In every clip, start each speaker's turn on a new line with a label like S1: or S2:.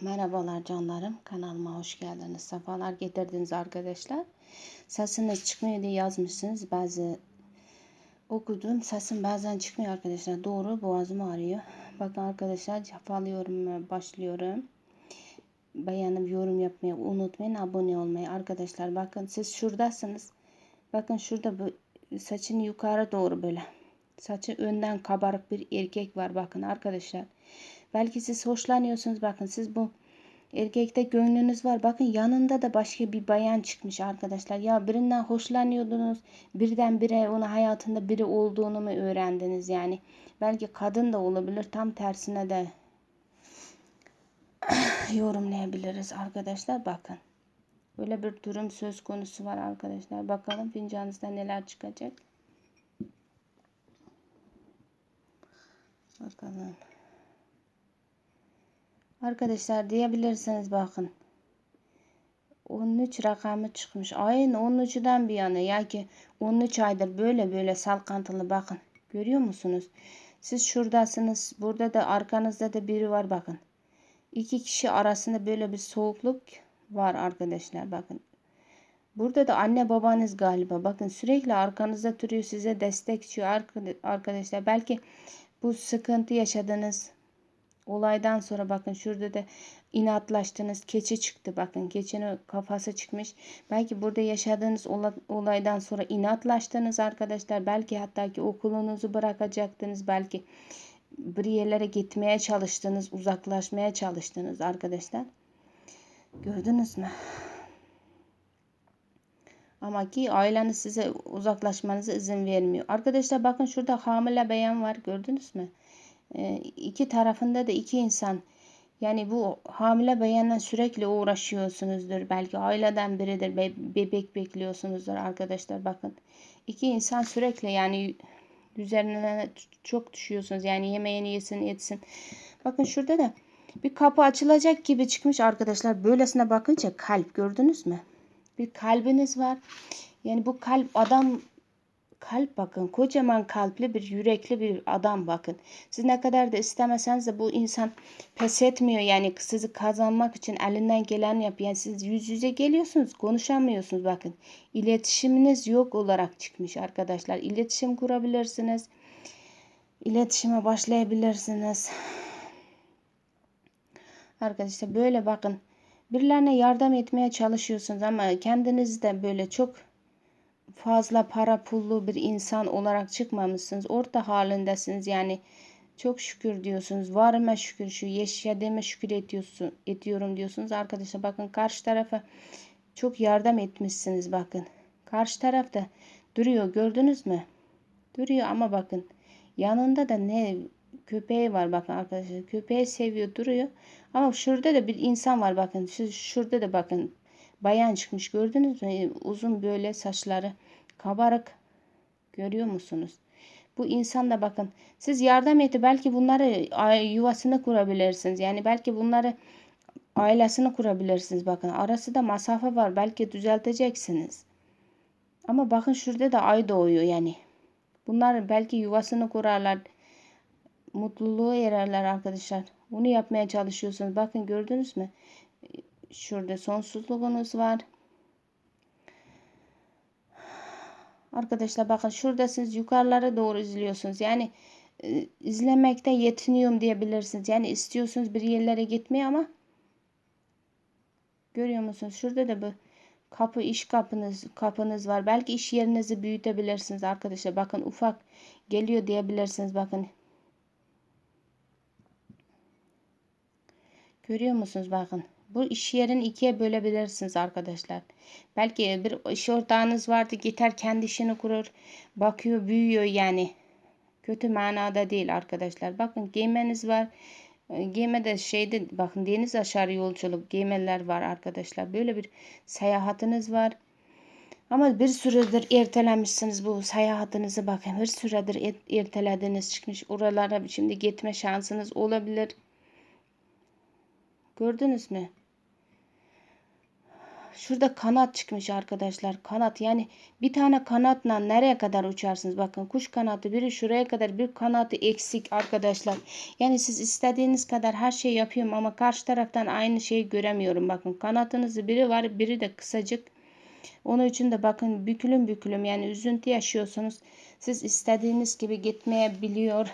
S1: Merhabalar canlarım. Kanalıma hoş geldiniz. Sefalar getirdiniz arkadaşlar. Sesiniz çıkmıyor diye yazmışsınız. Bazı okudum. Sesim bazen çıkmıyor arkadaşlar. Doğru boğazım ağrıyor. Bakın arkadaşlar cefalıyorum başlıyorum. Beğenip yorum yapmayı unutmayın. Abone olmayı. Arkadaşlar bakın siz şuradasınız. Bakın şurada bu saçını yukarı doğru böyle. Saçı önden kabarık bir erkek var bakın arkadaşlar. Belki siz hoşlanıyorsunuz bakın siz bu erkekte gönlünüz var. Bakın yanında da başka bir bayan çıkmış arkadaşlar. Ya birinden hoşlanıyordunuz. Birdenbire ona hayatında biri olduğunu mu öğrendiniz yani. Belki kadın da olabilir. Tam tersine de yorumlayabiliriz arkadaşlar. Bakın. Öyle bir durum söz konusu var arkadaşlar. Bakalım fincanınızda neler çıkacak. Bakalım. Arkadaşlar diyebilirsiniz bakın. 13 rakamı çıkmış. Ayın 13'üden bir yana ya ki 13 aydır böyle böyle salkantılı bakın. Görüyor musunuz? Siz şuradasınız. Burada da arkanızda da biri var bakın. İki kişi arasında böyle bir soğukluk var arkadaşlar bakın. Burada da anne babanız galiba. Bakın sürekli arkanızda duruyor size destek çıkıyor arkadaşlar. Belki bu sıkıntı yaşadınız olaydan sonra bakın şurada da inatlaştınız. Keçi çıktı bakın. Keçinin kafası çıkmış. Belki burada yaşadığınız olaydan sonra inatlaştınız arkadaşlar. Belki hatta ki okulunuzu bırakacaktınız. Belki bir yerlere gitmeye çalıştınız. Uzaklaşmaya çalıştınız arkadaşlar. Gördünüz mü? Ama ki aileniz size uzaklaşmanıza izin vermiyor. Arkadaşlar bakın şurada hamile beyan var. Gördünüz mü? Ee, iki tarafında da iki insan yani bu hamile bayanla sürekli uğraşıyorsunuzdur. Belki aileden biridir. Be bebek bekliyorsunuzdur arkadaşlar. Bakın. iki insan sürekli yani üzerine çok düşüyorsunuz. Yani yemeğini yesin etsin. Bakın şurada da bir kapı açılacak gibi çıkmış arkadaşlar. Böylesine bakınca kalp gördünüz mü? Bir kalbiniz var. Yani bu kalp adam kalp bakın kocaman kalpli bir yürekli bir adam bakın. Siz ne kadar da istemeseniz de bu insan pes etmiyor yani sizi kazanmak için elinden gelen yapıyor. Yani siz yüz yüze geliyorsunuz konuşamıyorsunuz bakın. İletişiminiz yok olarak çıkmış arkadaşlar. İletişim kurabilirsiniz. İletişime başlayabilirsiniz. Arkadaşlar böyle bakın. Birilerine yardım etmeye çalışıyorsunuz ama kendiniz de böyle çok fazla para pullu bir insan olarak çıkmamışsınız. Orta halindesiniz yani çok şükür diyorsunuz. Varıma şükür şu yaşadığıma şükür ediyorsun, ediyorum diyorsunuz. Arkadaşlar bakın karşı tarafa çok yardım etmişsiniz bakın. Karşı tarafta duruyor gördünüz mü? Duruyor ama bakın yanında da ne köpeği var bakın arkadaşlar. Köpeği seviyor duruyor. Ama şurada da bir insan var bakın. Şurada da bakın bayan çıkmış gördünüz mü? Uzun böyle saçları kabarık. Görüyor musunuz? Bu insan da bakın siz yardım etti belki bunları yuvasını kurabilirsiniz. Yani belki bunları ailesini kurabilirsiniz. Bakın arası da masafe var. Belki düzelteceksiniz. Ama bakın şurada da ay doğuyor yani. Bunlar belki yuvasını kurarlar. Mutluluğu ererler arkadaşlar. Bunu yapmaya çalışıyorsunuz. Bakın gördünüz mü? Şurada sonsuzluğunuz var. Arkadaşlar bakın şurada siz yukarılara doğru izliyorsunuz. Yani e, izlemekte yetiniyorum diyebilirsiniz. Yani istiyorsunuz bir yerlere gitmeye ama görüyor musunuz? Şurada da bu kapı iş kapınız kapınız var. Belki iş yerinizi büyütebilirsiniz arkadaşlar. Bakın ufak geliyor diyebilirsiniz. Bakın Görüyor musunuz bakın. Bu iş yerini ikiye bölebilirsiniz arkadaşlar. Belki bir iş ortağınız vardı gider kendi işini kurur. Bakıyor büyüyor yani. Kötü manada değil arkadaşlar. Bakın giymeniz var. Giyme de şeyde bakın deniz aşarı yolculuk giymeler var arkadaşlar. Böyle bir seyahatiniz var. Ama bir süredir ertelemişsiniz bu seyahatinizi bakın. Bir süredir ertelediniz çıkmış. Oralara şimdi gitme şansınız olabilir. Gördünüz mü? Şurada kanat çıkmış arkadaşlar. Kanat yani bir tane kanatla nereye kadar uçarsınız? Bakın kuş kanatı biri şuraya kadar bir kanatı eksik arkadaşlar. Yani siz istediğiniz kadar her şeyi yapıyorum ama karşı taraftan aynı şeyi göremiyorum. Bakın kanatınızı biri var biri de kısacık. Onun için de bakın bükülüm bükülüm yani üzüntü yaşıyorsunuz. Siz istediğiniz gibi gitmeyebiliyor.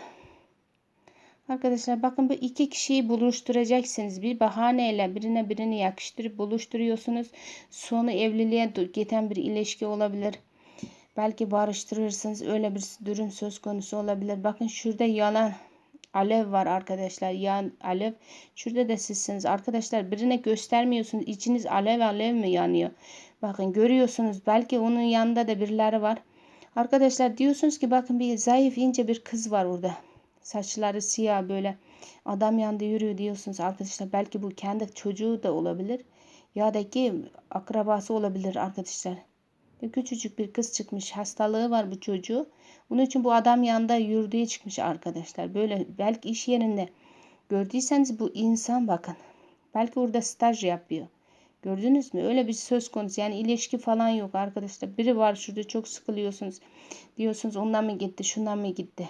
S1: Arkadaşlar bakın bu iki kişiyi buluşturacaksınız. Bir bahaneyle birine birini yakıştırıp buluşturuyorsunuz. Sonu evliliğe giden bir ilişki olabilir. Belki barıştırırsınız. Öyle bir durum söz konusu olabilir. Bakın şurada yalan alev var arkadaşlar. Yan alev. Şurada da sizsiniz. Arkadaşlar birine göstermiyorsunuz. İçiniz alev alev mi yanıyor? Bakın görüyorsunuz. Belki onun yanında da birileri var. Arkadaşlar diyorsunuz ki bakın bir zayıf ince bir kız var orada. Saçları siyah böyle adam yanında yürüyor diyorsunuz arkadaşlar. Belki bu kendi çocuğu da olabilir. Ya da ki akrabası olabilir arkadaşlar. Küçücük bir kız çıkmış. Hastalığı var bu çocuğu. Bunun için bu adam yanında yürüdüğü çıkmış arkadaşlar. Böyle belki iş yerinde gördüyseniz bu insan bakın. Belki orada staj yapıyor. Gördünüz mü? Öyle bir söz konusu. Yani ilişki falan yok arkadaşlar. Biri var şurada çok sıkılıyorsunuz. Diyorsunuz ondan mı gitti, şundan mı gitti.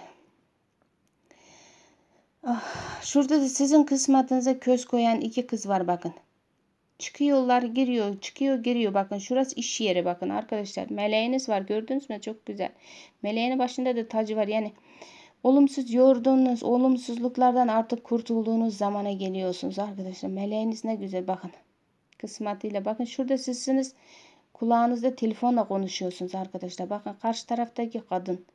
S1: Ah, şurada da sizin kısmetinize köz koyan iki kız var bakın. Çıkıyorlar giriyor çıkıyor giriyor. Bakın şurası iş yeri bakın arkadaşlar. Meleğiniz var gördünüz mü? Çok güzel. Meleğinin başında da tacı var. Yani olumsuz yorduğunuz olumsuzluklardan artık kurtulduğunuz zamana geliyorsunuz arkadaşlar. Meleğiniz ne güzel bakın. Kısmetiyle bakın şurada sizsiniz. Kulağınızda telefonla konuşuyorsunuz arkadaşlar. Bakın karşı taraftaki kadın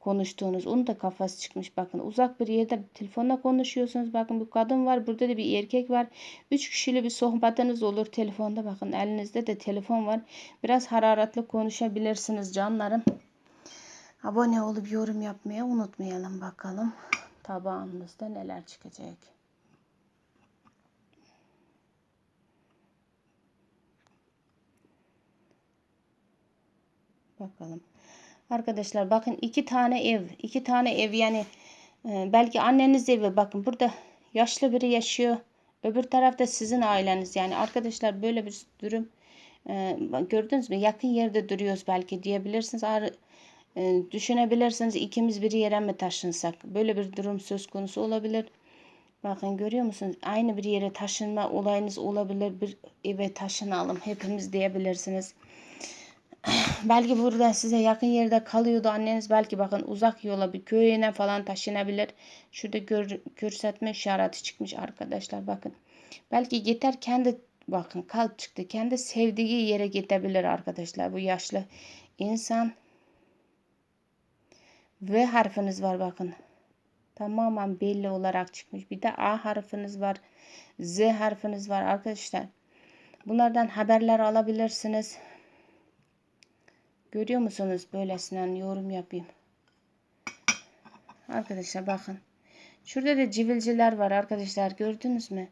S1: konuştuğunuz. Onun da kafası çıkmış bakın. Uzak bir yerde telefonla konuşuyorsunuz. Bakın bir kadın var. Burada da bir erkek var. Üç kişili bir sohbetiniz olur telefonda. Bakın elinizde de telefon var. Biraz hararetli konuşabilirsiniz canlarım. Abone olup yorum yapmayı unutmayalım bakalım. Tabağımızda neler çıkacak. Bakalım. Arkadaşlar bakın iki tane ev. iki tane ev yani e, belki anneniz evi. Bakın burada yaşlı biri yaşıyor. Öbür tarafta sizin aileniz. Yani arkadaşlar böyle bir durum e, gördünüz mü? Yakın yerde duruyoruz belki diyebilirsiniz. Ar e, düşünebilirsiniz ikimiz bir yere mi taşınsak? Böyle bir durum söz konusu olabilir. Bakın görüyor musunuz? Aynı bir yere taşınma olayınız olabilir. Bir eve taşınalım hepimiz diyebilirsiniz belki burada size yakın yerde kalıyordu anneniz belki bakın uzak yola bir köyüne falan taşınabilir. Şurada gör, görsetme işareti çıkmış arkadaşlar bakın. Belki gider kendi bakın kalp çıktı. Kendi sevdiği yere gidebilir arkadaşlar bu yaşlı insan. V harfiniz var bakın. Tamamen belli olarak çıkmış. Bir de A harfiniz var. Z harfiniz var arkadaşlar. Bunlardan haberler alabilirsiniz. Görüyor musunuz? Böylesinden yorum yapayım. Arkadaşlar bakın. Şurada da civilciler var arkadaşlar. Gördünüz mü?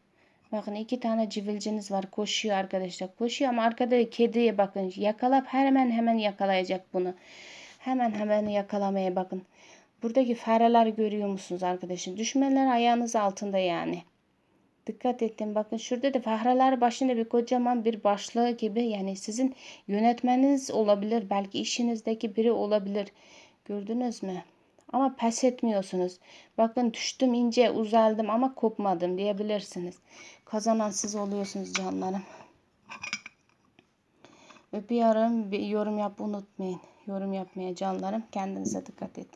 S1: Bakın iki tane civilciniz var. Koşuyor arkadaşlar. Koşuyor ama arkada kediye bakın. Yakalap hemen hemen yakalayacak bunu. Hemen hemen yakalamaya bakın. Buradaki fareler görüyor musunuz arkadaşım? Düşmeler ayağınız altında yani. Dikkat ettim. Bakın şurada da fahralar başında bir kocaman bir başlığı gibi yani sizin yönetmeniniz olabilir. Belki işinizdeki biri olabilir. Gördünüz mü? Ama pes etmiyorsunuz. Bakın düştüm ince uzaldım ama kopmadım diyebilirsiniz. Kazanan siz oluyorsunuz canlarım. Öpüyorum. Bir yorum yap unutmayın. Yorum yapmaya canlarım. Kendinize dikkat edin.